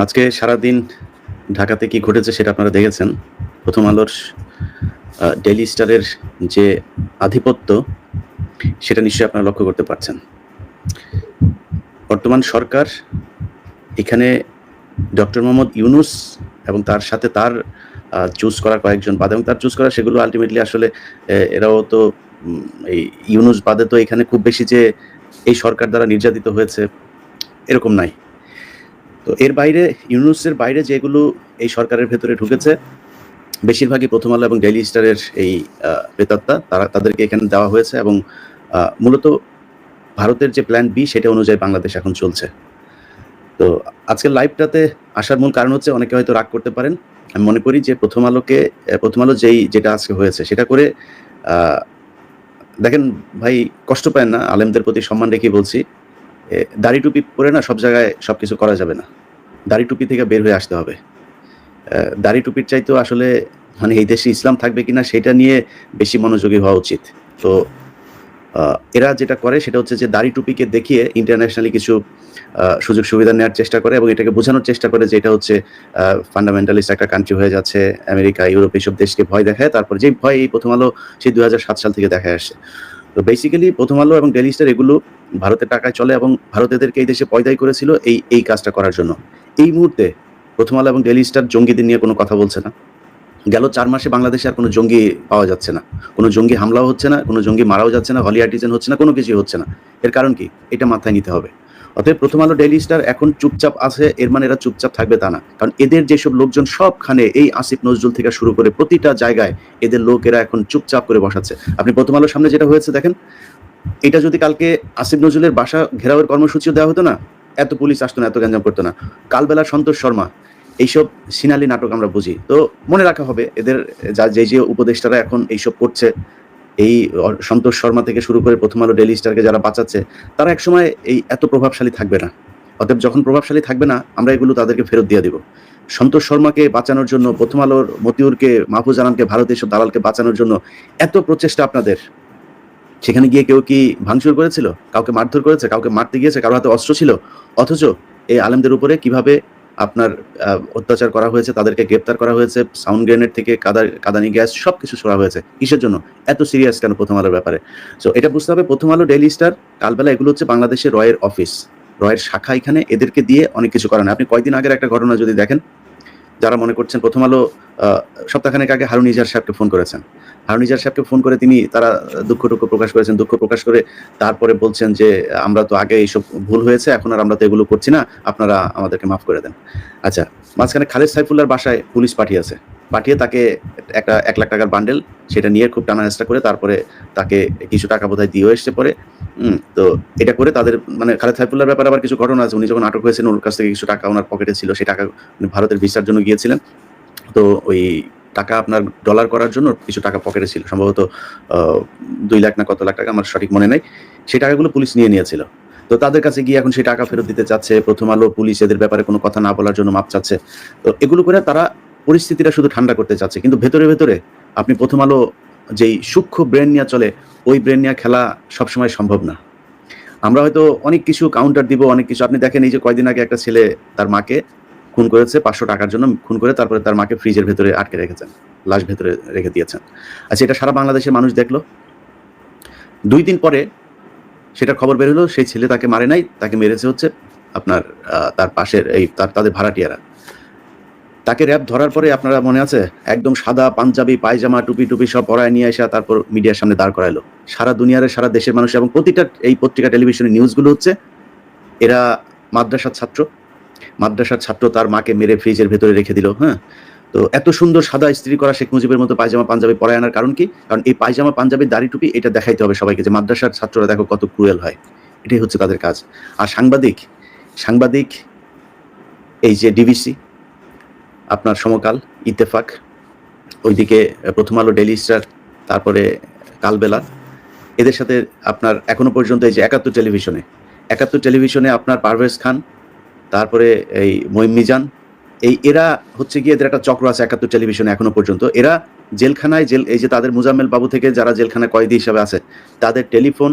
আজকে সারাদিন ঢাকাতে কি ঘটেছে সেটা আপনারা দেখেছেন। প্রথম আলোর ডেইলি স্টারের যে আধিপত্য, সেটা নিশ্চয়ই আপনারা লক্ষ্য করতে পারছেন। বর্তমান সরকার এখানে ডক্টর মোহাম্মদ ইউনুস এবং তার সাথে তার চুজ করা কয়েকজন বাদ এবং তার চুজ করা সেগুলো আলটিমেটলি আসলে এরাও তো এই ইউনুস বাদে তো এখানে খুব বেশি যে এই সরকার দ্বারা নির্যাতিত হয়েছে, এরকম নাই। তো এর বাইরে, ইউনুসের বাইরে যেগুলো এই সরকারের ভেতরে ঢুকেছে, বেশিরভাগই প্রথম আলো এবং ডেইলি স্টারের এই প্রেতাত্মা তারা, তাদেরকে এখানে দেওয়া হয়েছে এবং মূলত ভারতের যে প্ল্যান বি সেটা অনুযায়ী বাংলাদেশ এখন চলছে। তো আজকের লাইভটাতে আসার মূল কারণ হচ্ছে অনেকে হয়তো রাগ করতে পারেন। আমি মনে করি যে প্রথম আলোকে প্রথম আলো যেই, যেটা আজকে হয়েছে, সেটা করে দেখেন ভাই, কষ্ট পায় না, আলেমদের প্রতি সম্মান রেখে বলছি। দাড়ি টুপি পরে না সব জায়গায় সব কিছু করা যাবে না। দাড়ি টুপি থেকে বের হয়ে আসতে হবে। দাড়ি টুপির চাইতেও আসলে মানে এই দেশে ইসলাম থাকবে কিনা সেটা নিয়ে বেশি মনোযোগী হওয়া উচিত। তো এরা যেটা করে সেটা হচ্ছে যে দাড়ি টুপিকে দেখিয়ে ইন্টারন্যাশনালি কিছু সুযোগ সুবিধা নেওয়ার চেষ্টা করে এবং এটাকে বোঝানোর চেষ্টা করে যে এটা হচ্ছে ফান্ডামেন্টালিস্ট একটা কান্ট্রি হয়ে যাচ্ছে, আমেরিকা, ইউরোপ এইসব দেশকে ভয় দেখায়, তারপর যে ভয় এই প্রথম আলো সেই দুই হাজার সাত সাল থেকে দেখা আসছে তো বেসিক্যালি প্রথম আলো এবং ডেলি স্টার এগুলো ভারতের টাকায় চলে এবং ভারত এদেরকে এই দেশে পয়দাই করেছিল এই এই কাজটা করার জন্য। এই মুহূর্তে প্রথম আলো এবং ডেলি স্টার জঙ্গিদের নিয়ে কোনো কথা বলছে না। গেল চার মাসে বাংলাদেশে আর কোনো জঙ্গি পাওয়া যাচ্ছে না। কোনো জঙ্গি হামলাও হচ্ছে না, কোনো জঙ্গি মারাও যাচ্ছে না, হলি আর্টিজেন হচ্ছে না, কোনো কিছুই হচ্ছে না। এর কারণ কি? এটা মাথায় নিতে হবে। অতএব প্রথম আলো ডেইলি স্টার এখন চুপচাপ আছে, এর মানে এরা চুপচাপ থাকবে তা না। কারণ এদের যেসব লোকজন সবখানে এই আসিফ নজরুল থেকে শুরু করে প্রতিটা জায়গায় এদের লোক এরা এখন চুপচাপ করে বসাচ্ছে। আপনি প্রথম আলোর সামনে যেটা হয়েছে দেখেন, এটা যদি কালকে আসিফ নজরুলের বাসা ঘেরাওয়ের কর্মসূচিও দেওয়া হতো না, এত পুলিশ আসতো না, এত গ্যাঞ্জাম করতো না। কালবেলা সন্তোষ শর্মা, এইসব সিনালি নাটক আমরা বুঝি। তো মনে রাখা হবে, এদের যা যে যে উপদেষ্টারা এখন এইসব করছে এই সন্তোষ শর্মা থেকে শুরু করে প্রথম আলো ডেলি স্টারকে যারা বাঁচাচ্ছে, তারা একসময় এই এত প্রভাবশালী থাকবে না। অতএব যখন প্রভাবশালী থাকবে না, আমরা এগুলো তাদেরকে ফেরত দিয়ে দিব। সন্তোষ শর্মাকে বাঁচানোর জন্য, প্রথম আলোর মতিউরকে, মাহফুজ আনামকে ভারত এসব দালালকে বাঁচানোর জন্য এত প্রচেষ্টা আপনাদের। সেখানে গিয়ে কেউ কি ভাঙচুর করেছিল? কাউকে মারধর করেছে? কাউকে মারতে গিয়েছে? কারও হাতে অস্ত্র ছিল? অথচ এই আলেমদের উপরে কীভাবে আপনার অত্যাচার করা হয়েছে, তাদেরকে গ্রেপ্তার করা হয়েছে, সাউন্ড গ্রেনেড থেকে কাদা কাদানি গ্যাস সব কিছু ছোড়া হয়েছে। কিসের জন্য? এত সিরিয়াস কেন প্রথম আলোর ব্যাপারে? সো এটা বুঝতে হবে, প্রথম আলো, ডেইলি স্টার, কালবেলা এগুলো হচ্ছে বাংলাদেশের রয়ের অফিস। রয়ের শাখা এখানে, এদেরকে দিয়ে অনেক কিছু করানো আপনি কয়দিন আগের একটা ঘটনা যদি দেখেন, যারা মনে করছেন প্রথম আলো সপ্তাহখানেক আগে হারুন ইজার সাহেবকে ফোন করেছেন। হারুন ইজার সাহেবকে ফোন করে তিনি তারা দুঃখ টুক্ষ প্রকাশ করেছেন, দুঃখ প্রকাশ করে তারপরে বলছেন যে, আমরা তো আগে এইসব ভুল হয়েছে, এখন আর আমরা তো এগুলো করছি না, আপনারা আমাদেরকে মাফ করে দেন। আচ্ছা মাঝখানে খালেদ সাইফুল্লার বাসায় পুলিশ পাঠিয়েছে পাঠিয়ে তাকে একটা, এক লাখ টাকার বান্ডেল, সেটা নিয়ে খুব টানা হেঁচড়া করে তারপরে তাকে কিছু টাকা বোধহয় দিয়েও এসছে পরে। তো এটা করে তাদের মানে খালেদ সাইফুল্লার ব্যাপারে আবার কিছু ঘটনা আছে, উনি যখন আটক হয়েছেন, ওর কাছ থেকে কিছু টাকা ওনার পকেটে ছিল, সেই টাকা ভারতের ভিসার জন্য গিয়েছিলেন। তো ওই টাকা আপনার ডলার করার জন্য কিছু টাকা পকেটে ছিল। সম্ভবত দুই লাখ না কত লাখ টাকা, আমার সঠিক মনে নেই। সেই টাকাগুলো পুলিশ নিয়ে নিয়েছিল। তো তাদের কাছে গিয়ে এখন সেই টাকা ফেরত দিতে চাচ্ছে। প্রথম আলো, পুলিশ এদের ব্যাপারে কোনো কথা না বলার জন্য মাপ চাচ্ছে। তো এগুলো করে তারা পরিস্থিতিটা শুধু ঠান্ডা করতে চাচ্ছে। কিন্তু ভেতরে ভেতরে আপনি প্রথম আলো যেই সূক্ষ্ম ব্রেন নিয়ে চলে, ওই ব্রেন নিয়ে খেলা সবসময় সম্ভব না। আমরা হয়তো অনেক কিছু কাউন্টার দিব, অনেক কিছু। আপনি দেখেন এই যে কয়দিন আগে একটা ছেলে তার মাকে খুন করেছে, পাঁচশো টাকার জন্য খুন করে তারপরে তার মাকে ফ্রিজের ভেতরে আটকে রেখেছেন, লাশ ভেতরে রেখে দিয়েছেন। আচ্ছা এটা সারা বাংলাদেশের মানুষ দেখল। দুই দিন পরে সেটা খবর বের হলো, সেই ছেলে তাকে মারে নাই, তাকে মেরেছে হচ্ছে আপনার তার পাশের এই তার, তাদের ভাড়াটিয়ারা। তাকে র্যাব ধরার পরে আপনারা মনে আছে, একদম সাদা পাঞ্জাবি, পায়জামা, টুপি টুপি সব পরায় নিয়ে এসে তারপর মিডিয়ার সামনে দাঁড় করাইলো। সারা দুনিয়ার, সারা দেশের মানুষ এবং প্রতিটা এই পত্রিকা, টেলিভিশনের নিউজগুলো হচ্ছে, এরা মাদ্রাসার ছাত্র। মাদ্রাসার ছাত্র তার মাকে মেরে ফ্রিজের ভেতরে রেখে দিল হ্যাঁ? তো এত সুন্দর সাদা ইস্ত্রি করা শেখ মুজিবের মতো পায়জামা পাঞ্জাবি পরায় আনার কারণ কি? কারণ এই পায়জামা পাঞ্জাবির দাড়ি টুপি এটা দেখাইতে হবে সবাইকে যে মাদ্রাসার ছাত্ররা দেখো কত ক্রুয়েল হয়। এটাই হচ্ছে তাদের কাজ। আর সাংবাদিক সাংবাদিক, এই যে ডিবিসি আপনার সমকাল, ইত্তেফাক, ওইদিকে প্রথম আলো ডেলি স্টার তারপরে কালবেলা, এদের সাথে আপনার এখনও পর্যন্ত এই যে একাত্তর টেলিভিশনে একাত্তর টেলিভিশনে আপনার পারভেজ খান তারপরে এই মহিমিজান এই এরা হচ্ছে গিয়ে এদের একটা চক্র আছে একাত্তর টেলিভিশনে এখনও পর্যন্ত। এরা জেলখানায় জেল, এই যে তাদের মুজাম্মেল বাবু থেকে যারা জেলখানায় কয়েদি হিসাবে আছে, তাদের টেলিফোন,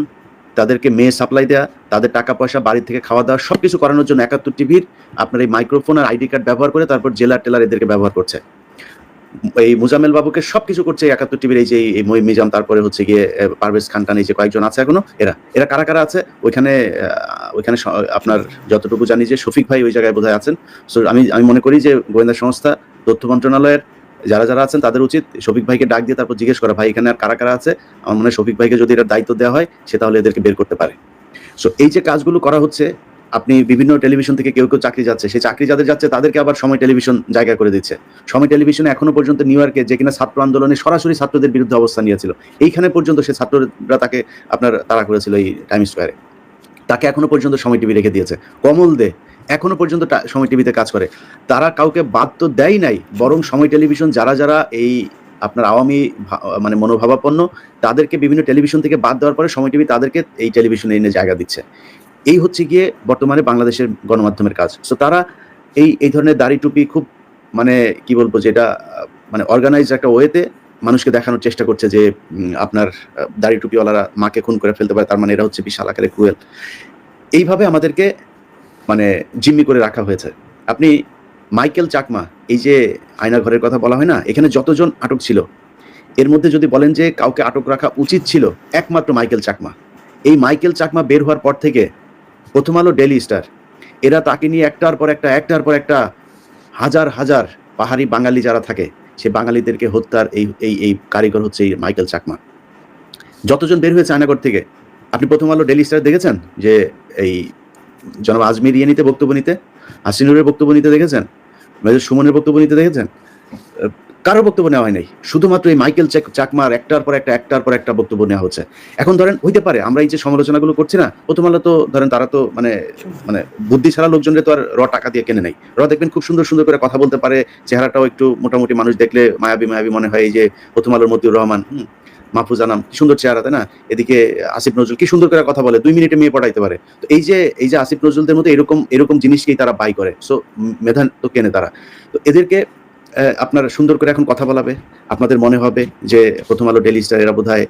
তাদেরকে মেয়ে সাপ্লাই দেওয়া তাদের টাকা পয়সা, বাড়ি থেকে খাওয়া দাওয়া সব কিছু করানোর জন্য একাত্তর টিভির আপনার এই মাইক্রোফোন আর আইডি কার্ড ব্যবহার করে তারপর জেলার টেলার এদেরকে ব্যবহার করছে। এই মুজাম্মেল বাবুকে সবকিছু করছে একাত্তর টিভির এই যে এই মিজাম, তারপরে হচ্ছে গিয়ে পারভেজ খান টান এই যে কয়েকজন আছে এখনও। এরা এরা কারা কারা আছে? ওইখানে ওইখানে আপনার যতটুকু জানি যে শফিক ভাই ওই জায়গায় বোধহয় আছেন। সো আমি আমি মনে করি যে গোয়েন্দা সংস্থা, তথ্য মন্ত্রণালয়ের যারা যারা আছেন তাদের উচিত শফিক ভাইকে ডাক দিয়ে তারপর জিজ্ঞেস করা, ভাই, এখানে আর কারা কারা আছে? আমার মনে হয় শফিক ভাইকে যদি এটার দায়িত্ব দেওয়া হয়, সে তাহলে এদেরকে বের করতে পারে। সো এই যে কাজগুলো করা হচ্ছে আপনি বিভিন্ন টেলিভিশন থেকে কেউ কেউ চাকরি যাচ্ছে, সেই চাকরি যাদের যাচ্ছে তাদেরকে আবার সময় টেলিভিশন জায়গা করে দিচ্ছে। সময় টেলিভিশনে এখনও পর্যন্ত নিউ ইয়র্কে যে কিনা ছাত্র আন্দোলনে সরাসরি ছাত্রদের বিরুদ্ধে অবস্থান নিয়েছিল। এইখানে পর্যন্ত সে ছাত্ররা তাকে আপনার তাড়া করেছিল এই টাইম স্কোয়ারে তাকে এখনও পর্যন্ত সময় টিভি রেখে দিয়েছে। কমল দে এখনও পর্যন্ত সময় টিভিতে কাজ করে। তারা কাউকে বাদ তো দেয় নাই, বরং সময় টেলিভিশন যারা যারা এই আপনার আওয়ামী মানে মনোভাবাপন্ন, তাদেরকে বিভিন্ন টেলিভিশন থেকে বাদ দেওয়ার পরে সময় টিভি তাদেরকে এই টেলিভিশনে এনে জায়গা দিচ্ছে। এই হচ্ছে গিয়ে বর্তমানে বাংলাদেশের গণমাধ্যমের কাজ। সো তারা এই এই ধরনের দাড়ি টুপি খুব মানে কি বলব যেটা মানে অর্গানাইজ একটা ওয়েতে মানুষকে দেখানোর চেষ্টা করছে যে আপনার দাড়ি টুপিওয়ালারা মাকে খুন করে ফেলতে পারে, তার মানে এরা হচ্ছে বিশাল আকারে ক্রুয়েল এইভাবে আমাদেরকে মানে জিম্মি করে রাখা হয়েছে। আপনি মাইকেল চাকমা, এই যে আয়না ঘরের কথা বলা হয় না, এখানে যতজন আটক ছিল, এর মধ্যে যদি বলেন যে কাউকে আটক রাখা উচিত ছিল, একমাত্র মাইকেল চাকমা। এই মাইকেল চাকমা বের হওয়ার পর থেকে প্রথম আলো ডেলি স্টার এরা তাকে নিয়ে একটার পর একটা, একটার পর একটা হাজার হাজার পাহাড়ি বাঙালি যারা থাকে, সে বাঙালিদেরকে হত্যার এই এই এই কারিগর হচ্ছে এই মাইকেল চাকমা যতজন বের হয়েছে আয়নাগর থেকে, আপনি প্রথম আলো ডেলি স্টার দেখেছেন? যে এই জনাব আজমির ইয়ানিতে বক্তব্য নিতে, হাসিনুরের বক্তব্য নিতে দেখেছেন? মেজর সুমনের বক্তব্য নিতে দেখেছেন? কারও বক্তব্য নেওয়া হয় নাই। শুধুমাত্র এই মাইকেল চেক চাকমার একটার পর একটা একটার পর একটা বক্তব্য নেওয়া হচ্ছে। এখন ধরেন হইতে পারে আমরা এই যে সমালোচনাগুলো করছি না প্রথম আলো তো ধরেন তারা তো মানে মানে বুদ্ধি ছাড়া লোকজনকে তো আর র টাকা দিয়ে কেনে নাই। র দেখবেন খুব সুন্দর সুন্দর করে কথা বলতে পারে চেহারাটাও একটু মোটামুটি মানুষ দেখলে মায়াবী মায়াবী মনে হয় এই যে প্রথম আলোর মতিউর রহমান হুম, মাহফুজ আনাম কি সুন্দর চেহারা তাই না? এদিকে আসিফ নজরুল কি সুন্দর করে কথা বলে দুই মিনিটে মেয়ে পড়াইতে পারে। তো এই যে এই যে আসিফ নজরুলদের মধ্যে এরকম এরকম জিনিসকেই তারা বাই করে? সো মেধা তো কেনে তারা। তো এদেরকে আপনার সুন্দর করে এখন কথা বলাবে। আপনাদের মনে হবে যে প্রথম আলো ডেলি স্টার এরা বোধ হয়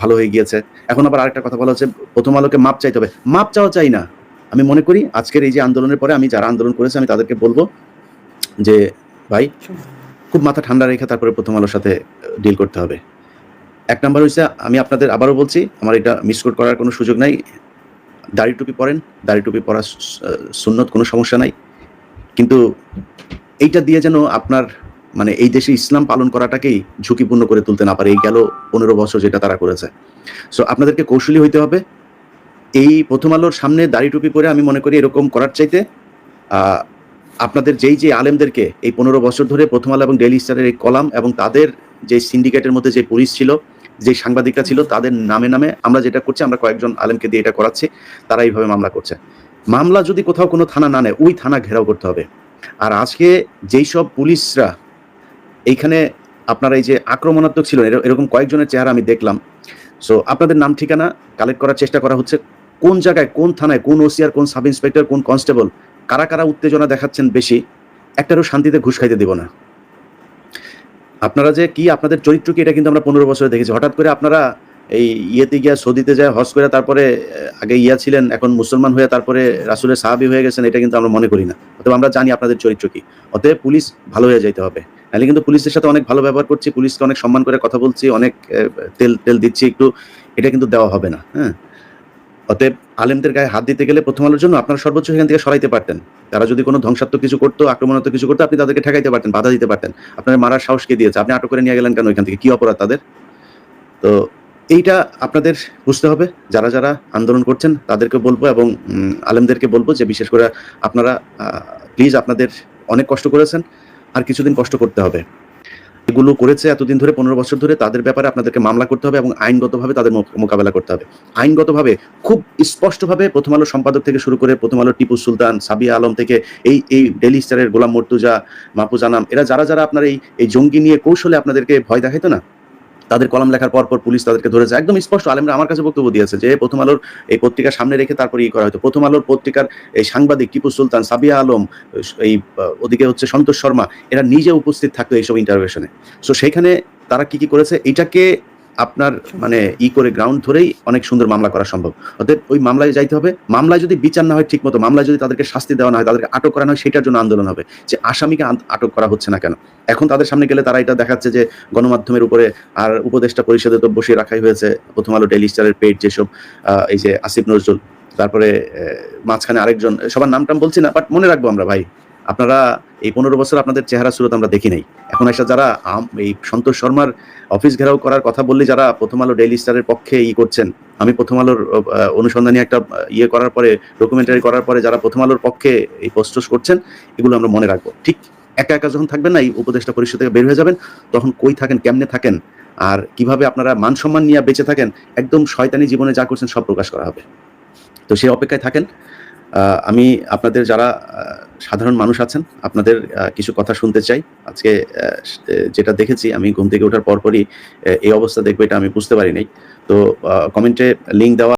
ভালো হয়ে গিয়েছে। এখন আবার আরেকটা কথা বলা হচ্ছে, প্রথম আলোকে মাপ চাইতে হবে। মাপ চাওয়া চাই না। আমি মনে করি আজকের এই যে আন্দোলনের পরে আমি যারা আন্দোলন করেছে, আমি তাদেরকে বলব যে, ভাই, খুব মাথা ঠান্ডা রেখে তারপরে প্রথম আলোর সাথে ডিল করতে হবে। এক নাম্বার হচ্ছে আমি আপনাদের আবারও বলছি, আমার এটা মিসকোট করার কোনো সুযোগ নাই। দাড়ি টুপি পরেন, দাড়ি টুপি পরা সুন্নত কোনো সমস্যা নাই। কিন্তু এইটা দিয়ে যেন আপনার মানে এই দেশে ইসলাম পালন করাটাকেই ঝুঁকিপূর্ণ করে তুলতে না পারে। এই গেল পনেরো বছর যেটা তারা করেছে। সো আপনাদেরকে কৌশলী হইতে হবে। এই প্রথম আলোর সামনে দাড়ি টুপি পরে আমি মনে করি এরকম করার চাইতে আপনাদের যেই যে আলেমদেরকে এই পনেরো বছর ধরে প্রথম আলো এবং ডেইলি স্টারের এই কলাম এবং তাদের যে সিন্ডিকেটের মধ্যে যে পুলিশ ছিল, যে সাংবাদিকরা ছিল, তাদের নামে নামে আমরা যেটা করছি, আমরা কয়েকজন আলেমকে দিয়ে এটা করাচ্ছি। তারা এইভাবে মামলা করছে। মামলা যদি কোথাও কোনো থানা না নেয়, ওই থানা ঘেরাও করতে হবে। আর আজকে যেই সব পুলিশরা এইখানে আপনারা এই যে আক্রমণাত্মক ছিল এর- এরকম কয়েকজনের চেহারা আমি দেখলাম। সো আপনাদের নাম ঠিকানা কালেক্ট করার চেষ্টা করা হচ্ছে। কোন জায়গায়, কোন থানায়, কোন ওসিআর কোন সাব ইন্সপেক্টর কোন কনস্টেবল কারা কারা উত্তেজনা দেখাচ্ছেন বেশি, একটারও শান্তিতে ঘুষ খাইতে দেব না। আপনারা যে কি, আপনাদের চরিত্র কি, এটা কিন্তু আমরা পনেরো বছরে দেখেছি। হঠাৎ করে আপনারা এই ইয়েতে গিয়া সৌদিতে যায়, হজ করে তারপরে আগে ইয়া ছিলেন, এখন মুসলমান হয়ে তারপরে রাসুলের সাহাবি হয়ে গেছেন, এটা কিন্তু আমরা মনে করি না। অতএব আমরা জানি আপনাদের চরিত্র কি। অতএব পুলিশ ভালো হয়ে যাইতে হবে। নাহলে কিন্তু পুলিশের সাথে অনেক ভালো ব্যবহার করছি, পুলিশকে অনেক সম্মান করে কথা বলছি, অনেক তেল তেল দিচ্ছি একটু, এটা কিন্তু দেওয়া হবে না হ্যাঁ। অতএব আলেমদের গায়ে হাত দিতে গেলে প্রথম আলোর জন্য আপনারা সর্বোচ্চ সেখান থেকে সরাইতে পারতেন। তারা যদি কোনো ধ্বংসাত্মক কিছু করতো, আক্রমণাত্মক কিছু করতো, আপনি তাদেরকে ঠেকাইতে পারতেন, বাধা দিতে পারতেন। আপনার মারার সাহস কে দিয়েছে? আপনি আটক করে নিয়ে গেলেন কেন ওইখান থেকে? কি অপরাধ তাদের? তো এইটা আপনাদের বুঝতে হবে। যারা যারা আন্দোলন করছেন, তাদেরকে বলব এবং আলেমদেরকে বলব যে বিশেষ করে আপনারা প্লিজ আপনাদের অনেক কষ্ট করেছেন, আর কিছুদিন কষ্ট করতে হবে। এগুলো করেছে এতদিন ধরে, পনেরো বছর ধরে, তাদের ব্যাপারে আপনাদেরকে মামলা করতে হবে এবং আইনগতভাবে তাদের মোক- মোকাবেলা করতে হবে। আইনগতভাবে খুব স্পষ্টভাবে প্রথম আলো সম্পাদক থেকে শুরু করে প্রথম আলো টিপু সুলতান, সাবিয়া আলম থেকে এই এই ডেলি স্টারের গোলাম মর্তুজা, মাহফুজ আনাম, এরা যারা যারা আপনার এই এই জঙ্গি নিয়ে কৌশলে আপনাদেরকে ভয় দেখাইতো না তাদের কলাম লেখার পর পর পুলিশ তাদেরকে ধরেছে। একদম স্পষ্ট, আলেমরা আমার কাছে বক্তব্য দিয়েছে যে প্রথম আলোর এই পত্রিকার সামনে রেখে তারপরে ই করা হয়তো। প্রথম আলোর পত্রিকার এই সাংবাদিক টিপু সুলতান, সাবিয়া আলম, এই ওদিকে হচ্ছে সন্তোষ শর্মা, এরা নিজে উপস্থিত থাকতো এইসব ইন্টারভেশনে সো সেখানে তারা কি কি করেছে? এটাকে আপনার মানে ই করে গ্রাউন্ড ধরেই অনেক সুন্দর মামলা করা সম্ভব। অতএব ওই মামলায় যাইতে হবে। মামলায় যদি বিচার না হয় ঠিক মতো মামলায় যদি তাদেরকে শাস্তি দেওয়া না হয়, তাদেরকে আটক করা না হয়, সেটার জন্য আন্দোলন হবে। যে আসামিকে আটক করা হচ্ছে না কেন? এখন তাদের সামনে গেলে তারা এটা দেখাচ্ছে যে গণমাধ্যমের উপরে আর উপদেষ্টা পরিষদে তো বসিয়ে রাখাই হয়েছে। প্রথম আলো ডেইলি স্টারের পেজ যেসব এই যে আসিফ নজরুল, তারপরে মাঝখানে আরেকজন, সবার নাম টাম বলছি না বাট মনে রাখব আমরা, ভাই। আপনারা এই পনেরো বছর আপনাদের চেহারা সুরত আমরা দেখি নাই। এখন এসে যারা এই সন্তোষ শর্মার অফিস ঘেরাও করার কথা বললে যারা প্রথম আলো ডেইলি স্টারের পক্ষে ই করছেন, আমি প্রথম আলোর অনুসন্ধানী একটা ইয়ে করার পরে ডকুমেন্টারি করার পরে যারা প্রথম আলোর পক্ষে এই পোস্টস করছেন, এগুলো আমরা মনে রাখব। ঠিক একা একা যখন থাকবেন না, এই উপদেষ্টা পরিষদ থেকে বের হয়ে যাবেন, তখন কই থাকেন, কেমনে থাকেন, আর কীভাবে আপনারা মান সম্মান নিয়ে বেঁচে থাকেন, একদম শয়তানি জীবনে যা করছেন সব প্রকাশ করা হবে। তো সেই অপেক্ষায় থাকেন। আমি আপনাদের যারা সাধারণ মানুষ আছেন। আপনাদের কিছু কথা শুনতে চাই। আজকে যেটা দেখেছি, আমি ঘুম থেকে ওঠার পরপরই এই অবস্থা দেখব এটা আমি বুঝতে পারি নাই। তো কমেন্টে লিঙ্ক দেওয়া